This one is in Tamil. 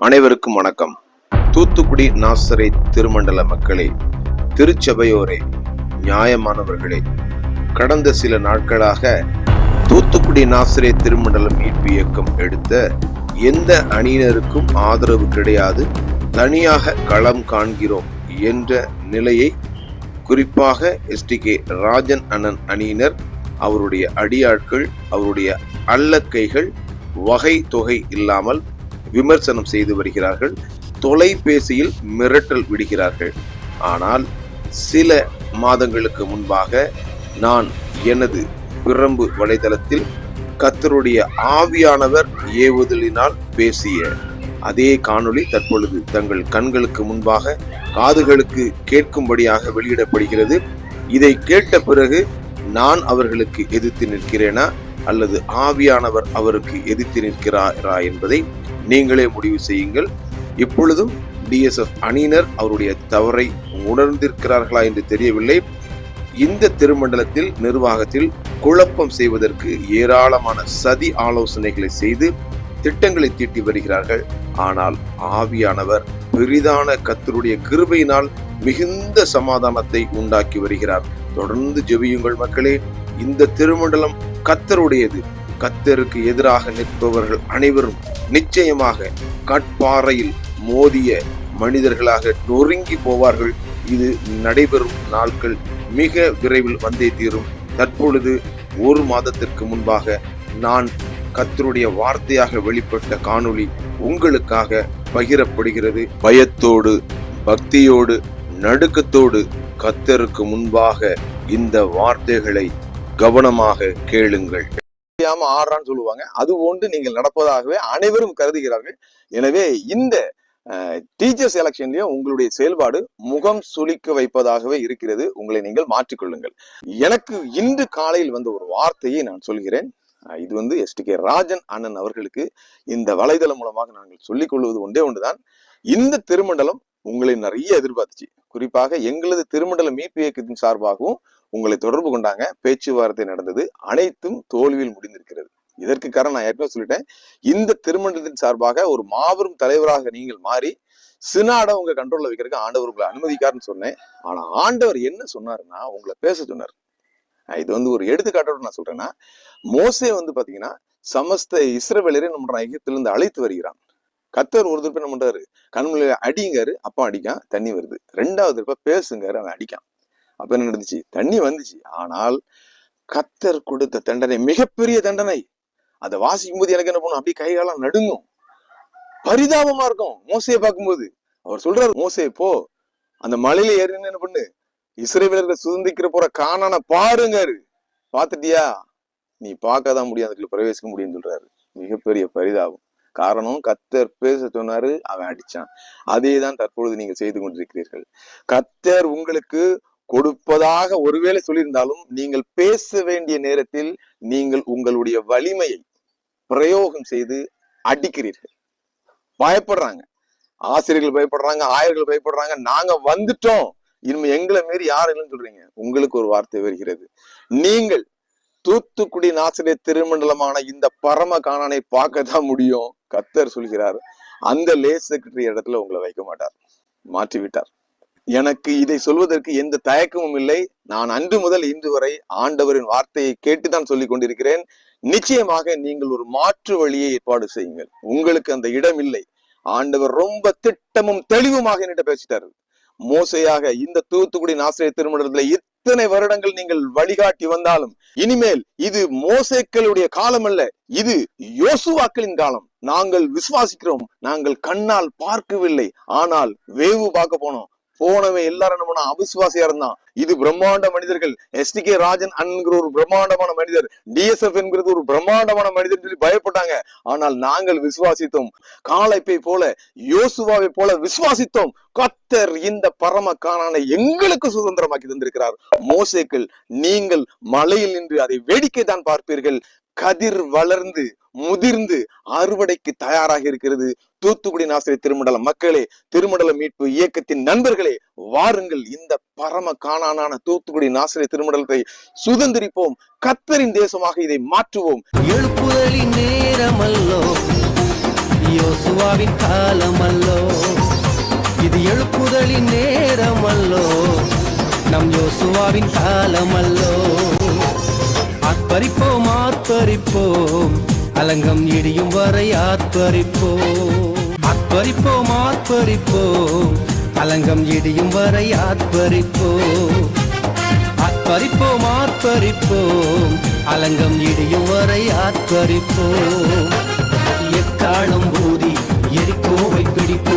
அனைவருக்கும் வணக்கம். தூத்துக்குடி நாசரை திருமண்டல மக்களே திருச்சபையோரே நியாயமானவர்களே கடந்த சில நாட்களாக தூத்துக்குடி நாசரே திருமண்டலம் மீட்பு இயக்கம் எடுத்த எந்த அணியினருக்கும் ஆதரவு கிடையாது தனியாக களம் காண்கிறோம் என்ற நிலையை குறிப்பாக எஸ்டிகே ராஜன் அண்ணன் அணியினர் அவருடைய அடியாட்கள் அவருடைய அல்லக்கைகள் வகை தொகை இல்லாமல் விமர்சனம் செய்து வருகிறார்கள் தொலைபேசியில் மிரட்டல் விடுகிறார்கள். ஆனால் சில மாதங்களுக்கு முன்பாக நான் எனது பிரம்பு வலைதளத்தில் கத்தருடைய ஆவியானவர் ஏவுதலினால் பேசிய அதே காணொளி தற்பொழுது தங்கள் கண்களுக்கு முன்பாக காதுகளுக்கு கேட்கும்படியாக வெளியிடப்படுகிறது. இதை கேட்ட பிறகு நான் அவர்களுக்கு எதிர்த்து நிற்கிறேனா? அல்லது ஆவியானவர் அவருக்கு எதிர்த்து நிற்கிறாரா என்பதை நீங்களே முடிவு செய்யுங்கள். இப்பொழுதும் டிஎஸ்எஃப் அணியினர் அவருடைய தவறை உணர்ந்திருக்கிறார்களா என்று தெரியவில்லை. இந்த திருமண்டலத்தில் நிர்வாகத்தில் குழப்பம் செய்வதற்கு ஏராளமான சதி ஆலோசனைகளை செய்து திட்டங்களை தீட்டி வருகிறார்கள். ஆனால் ஆவியானவர் பெரிதான கத்தருடைய கிருபையினால் மிகுந்த சமாதானத்தை உண்டாக்கி வருகிறார். தொடர்ந்து ஜெபியுங்கள் மக்களே. இந்த திருமண்டலம் கத்தருடையது கத்தருக்கு எதிராக நிற்பவர்கள் அனைவரும் நிச்சயமாக கட்பாறையில் மோதிய மனிதர்களாக நொறுங்கி போவார்கள். இது நடைபெறும் நாட்கள் மிக விரைவில் வந்தே தீரும். தற்பொழுது ஒரு மாதத்திற்கு முன்பாக நான் கத்தருடைய வார்த்தையாக வெளிப்பட்ட காணொளி உங்களுக்காக பகிரப்படுகிறது. பயத்தோடு பக்தியோடு நடுக்கத்தோடு கத்தருக்கு முன்பாக இந்த வார்த்தைகளை கவனமாக கேளுங்கள். தெரியாம ஆடுறான்னு சொல்லுவாங்க. அது ஒன்று நீங்கள் நடப்பதாகவே அனைவரும் கருதுகிறார்கள். எனவே இந்த டீச்சர்ஸ் எலெக்ஷன்லயும் உங்களுடைய செயல்பாடு முகம் சுளிக்க வைப்பதாகவே இருக்கிறது. உங்களை நீங்கள் மாற்றிக்கொள்ளுங்கள். எனக்கு இன்று காலையில் வந்த ஒரு வார்த்தையை நான் சொல்கிறேன். இது வந்து எஸ் டி கே ராஜன் அண்ணன் அவர்களுக்கு இந்த வலைதளம் மூலமாக நாங்கள் சொல்லிக் கொள்வது ஒன்றே ஒன்றுதான். இந்த திருமண்டலம் உங்களை நிறைய எதிர்பார்த்துச்சு. குறிப்பாக எங்களது திருமண்டல மீட்பு இயக்கத்தின் சார்பாகவும் உங்களை தொடர்பு கொண்டாங்க. பேச்சுவார்த்தை நடந்தது. அனைத்தும் தோல்வியில் முடிந்திருக்கிறது. இதற்கு காரணம் நான் ஏற்கனவே சொல்லிட்டேன். இந்த திருமண்டலத்தின் சார்பாக ஒரு மாபெரும் தலைவராக நீங்கள் மாறி சினாட உங்க கண்ட்ரோல்ல வைக்கிறதுக்கு ஆண்டவர் உங்களை அனுமதிக்காருன்னு சொன்னேன். ஆனா ஆண்டவர் என்ன சொன்னாருன்னா உங்களை பேச சொன்னார். இது வந்து ஒரு எடுத்துக்காட்டோட நான் சொல்றேன்னா மோசே வந்து பாத்தீங்கன்னா சமஸ்த இஸ்ரவேலரை நம்ம எகிப்திலிருந்து அழைத்து வருகிறான். கத்தர் ஒரு திருப்பி என்ன பண்றாரு? கண்மொழியில அடிங்காரு அப்பா அடிக்கான் தண்ணி வருது. ரெண்டாவது திருப்ப பேசுங்காரு அவன் அடிக்கான். அப்ப என்ன நடந்துச்சு? தண்ணி வந்துச்சு. ஆனால் கத்தர் கொடுத்த தண்டனை மிகப்பெரிய தண்டனை. அதை வாசிக்கும் போது எனக்கு என்ன பண்ணும்? அப்படியே கைகாலம் நடுங்கும். பரிதாபமா இருக்கும். மோசையை பார்க்கும்போது. அவர் சொல்றாரு மோசே போ. அந்த மலையில ஏறி என்ன பண்ணு? இஸ்ரேவேலர்கள் சுதந்திக்கிற போற காணான பாருங்காரு. பாத்துட்டியா நீ பார்க்கதான் முடியும். அதுக்குள்ள பிரவேசிக்க முடியும்னு சொல்றாரு. மிகப்பெரிய பரிதாபம். காரணம் கத்தர் பேச சொன்னாரு அவன் அடிச்சான். அதே தான் தற்பொழுது நீங்கள் செய்து கொண்டிருக்கிறீர்கள். கத்தர் உங்களுக்கு கொடுப்பதாக ஒருவேளை சொல்லியிருந்தாலும் நீங்கள் பேச வேண்டிய நேரத்தில் நீங்கள் உங்களுடைய வலிமையை பிரயோகம் செய்து அடிக்கிறீர்கள். பயப்படுறாங்க. ஆசிரியர்கள் பயப்படுறாங்க ஆயர்கள் பயப்படுறாங்க நாங்க வந்துட்டோம். இனிமே எங்களை மீறி யார் இல்லைன்னு சொல்றீங்க? உங்களுக்கு ஒரு வார்த்தை வருகிறது. நீங்கள் தூத்துக்குடி நாசிரிய திருமண்டலமான இந்த பரம காணனை பார்க்க தான் முடியும் கத்தர் சொல்கிறார். அந்த லேஸ் செக்ரட்டரி இடத்துல உங்களை வைக்க மாட்டார். மாற்றி விட்டார் எனக்கு இதை சொல்வதற்கு எந்த தயக்கமும் இல்லை. நான் அன்று முதல் இன்று வரை ஆண்டவரின் வார்த்தையை கேட்டுதான் சொல்லிக் கொண்டிருக்கிறேன். நிச்சயமாக நீங்கள் ஒரு மாற்று வழியை ஏற்பாடு செய்யுங்கள். உங்களுக்கு அந்த இடம் இல்லை. ஆண்டவர் ரொம்ப திட்டமும் தெளிவுமாக என்கிட்ட பேசிட்டாரு. மோசையாக இந்த தூத்துக்குடி நாசிரியர் திருமணத்துல எத்தனை வருடங்கள் நீங்கள் வழிகாட்டி வந்தாலும் இனிமேல் இது மோசேக்களுடைய காலம் அல்ல இது யோசுவாக்களின் காலம். நாங்கள் விசுவாசிக்கிறோம் நாங்கள் கண்ணால் பார்க்கவில்லை ஆனால் வேவு பார்க்க போனோம். போனவன் எல்லாரும் என்ன பண்ணா அவிசுவாசியா இருந்தான் இது பிரம்மாண்ட மனிதர்கள். எஸ்டி கே ராஜன் என்கிற ஒரு பிரம்மாண்டமான மனிதர். டிஎஸ்எஃப் என்கிறது ஒரு பிரம்மாண்டமான மனிதர் சொல்லி பயப்பட்டாங்க. ஆனால் நாங்கள் விசுவாசித்தோம். காலைப்பை போல யோசுவாவை போல விசுவாசித்தோம். கத்தர் இந்த பரம காணானை எங்களுக்கு சுதந்திரமாக்கி தந்திருக்கிறார். மோசேக்கள் நீங்கள் மலையில் நின்று அதை வேடிக்கை தான் பார்ப்பீர்கள். கதிர் வளர்ந்து முதிர்ந்து அறுவடைக்கு தயாராக இருக்கிறது. தூத்துக்குடி நாசிரி திருமண்டல மக்களே திருமண்டல மீட்பு இயக்கத்தின் நண்பர்களே வாருங்கள் இந்த பரம காணானான தூத்துக்குடி நாசிரி திருமண்டலத்தை சுதந்திரிப்போம். கத்தரின் தேசமாக இதை மாற்றுவோம். எழுப்புதலின் நேரமல்லோ யோசுவாவின் காலமல்லோ இது எழுப்புதலின் நேரமல்லோ நம் யோசுவாவின் காலமல்லோ. ஆர்ப்பரிப்போம் ஆர்ப்பரிப்போம். அலங்கம் இடியும் வரை ஆர்ப்பரிப்போம். ஆர்ப்பரிப்போம் ஆர்ப்பரிப்போம். அலங்கம் இடியும் வரை ஆர்ப்பரிப்போம். ஆர்ப்பரிப்போம் ஆர்ப்பரிப்போம். அலங்கம் இடியும் வரை ஆர்ப்பரிப்போம். எக்காலம் ஊதி எரிக்கோவை பிடிப்போம்